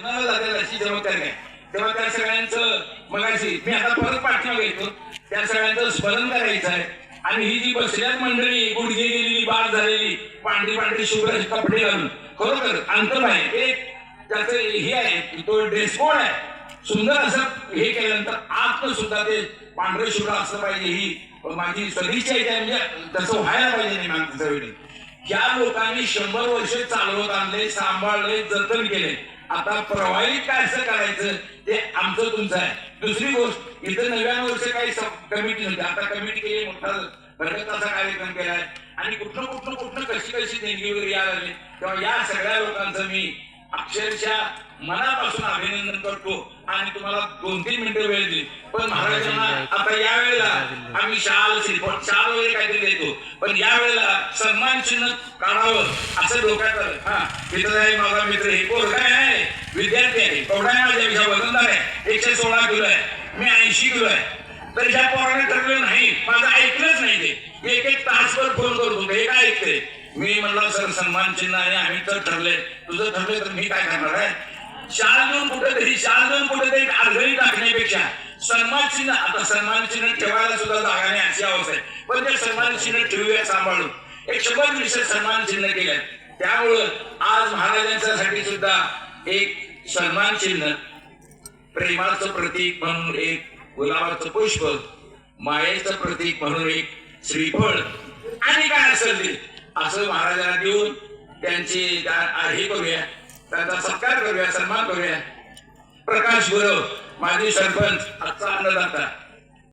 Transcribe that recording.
अशी चमत्कार काय? तेव्हा त्या सगळ्यांचं मगाशी मी आता परत पाठवा येतो. त्या सगळ्यांचं स्मरण करायचं आहे. आणि ही जी बसल्यात मंडळी गुडघे गेलेली बाळ झालेली पांढरी पांढरी शुभ्र कपडे घालून. खरोखर अंतर आहे एक त्याचं हे आहे तो ड्रेस कोड आहे. सुंदर असं हे केल्यानंतर आत्म सुद्धा ते पांढरे शुभ्र असलं पाहिजे ही माझी सदिच्छा इथे म्हणजे तसं व्हायला पाहिजे नाही मागच्या वेळी. या लोकांनी शंभर वर्ष चालवत आणले सांभाळले जतन केले. आता प्रवाहित काय असं करायचं? ते आमचं तुमचं आहे. दुसरी गोष्ट इथं नव्याण्णव वर्ष काही कमिटी नव्हती. आता कमिटी केली मोठा भरगताचा कार्यक्रम केलाय. आणि कुठलं कुठलं कुठलं कशी कशी देणगी वगैरे या लागली? तेव्हा या सगळ्या लोकांचं मी अक्षरशः मनापासून अभिनंदन करतो. आणि तुम्हाला दोन तीन मिनिटं वेळ दिली. पण महाराजांना आता या वेळेला आम्ही शाल श्रीफळ शाल वगैरे काहीतरी देतो. पण या वेळेला सन्मान चिन्ह काढावं असं डोक्यात हा मित्र आहे माझा मित्र हे कोरडा आहे विद्यार्थी आहे. कोरडा आहे माझ्यापेक्षा वजनदार आहे. एकशे सोळा किलो आहे. मी ऐंशी किलो आहे. तर ह्या पोराने ठरलं नाही माझं ऐकलंच नाही ते. एक एक तासभर फोन करतो हे काय ऐकते मी म्हणलं सर सन्मान चिन्ह आहे. आम्ही तर ठरले तुझं ठरलंय तर मी काय करणार आहे? शाल देऊन कुठेतरी शाल देऊन कुठेतरी आडगळी टाकण्यापेक्षा सन्मान चिन्ह आता सन्मान चिन्ह ठेवायला सुद्धा जागा नाही अशी अवस्था आहे. पण ते सन्मान चिन्ह ठेवूया सांभाळून. एक शंभर दीडशे सन्मान चिन्ह केलं त्यामुळं आज महाराजांच्यासाठी सुद्धा एक सन्मान चिन्ह प्रेमाचं प्रतीक म्हणून एक गुलाबाचं पुष्प मायेचं प्रतीक म्हणून एक श्रीफळ. आणि काय असेल ते? असं महाराजांना देऊन त्यांची हे करूया. त्यांचा सत्कार करूया सन्मान करूया. प्रकाश गुरव माजी सरपंच आजचा अन्नदाता.